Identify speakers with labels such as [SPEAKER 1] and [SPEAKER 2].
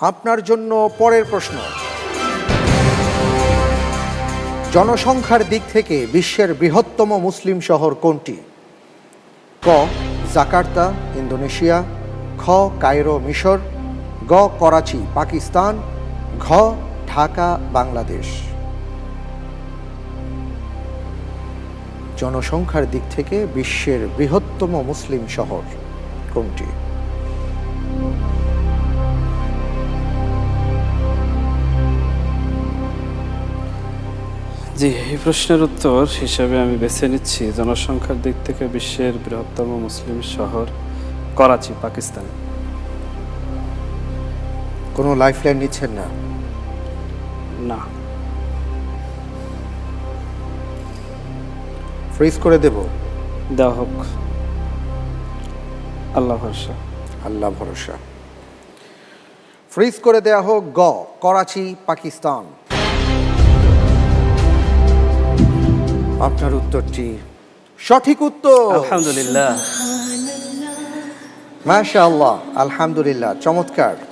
[SPEAKER 1] আপনার জন্য পরের প্রশ্ন। জনসংখ্যার দিক থেকে বিশ্বের বৃহত্তম মুসলিম শহর কোনটি? ক, জাকার্তা, ইন্দোনেশিয়া। খ, কায়রো, মিশর। গ, করাচি, পাকিস্তান। ঘ, ঢাকা, বাংলাদেশ। জনসংখ্যার দিক থেকে বিশ্বের বৃহত্তম মুসলিম শহর কোনটি?
[SPEAKER 2] জি এই প্রশ্নের উত্তর হিসেবে আমি বেছে নিচ্ছি জনসংখ্যার দিক থেকে বিশ্বের বৃহত্তম মুসলিম শহর করাচি পাকিস্তান।
[SPEAKER 1] কোনো লাইফলাইন নিচ্ছেন না?
[SPEAKER 2] না।
[SPEAKER 1] ফ্রিজ করে দেব?
[SPEAKER 2] দেওয়া হোক। আল্লাহ ভরসা।
[SPEAKER 1] আল্লাহ ভরসা। ফ্রিজ করে দেয়া হোক গ করাচি পাকিস্তান। আপনার উত্তরটি? সঠিক উত্তর।
[SPEAKER 2] আলহামদুলিল্লাহ।
[SPEAKER 1] মাশাআল্লাহ আলহামদুলিল্লাহ চমৎকার।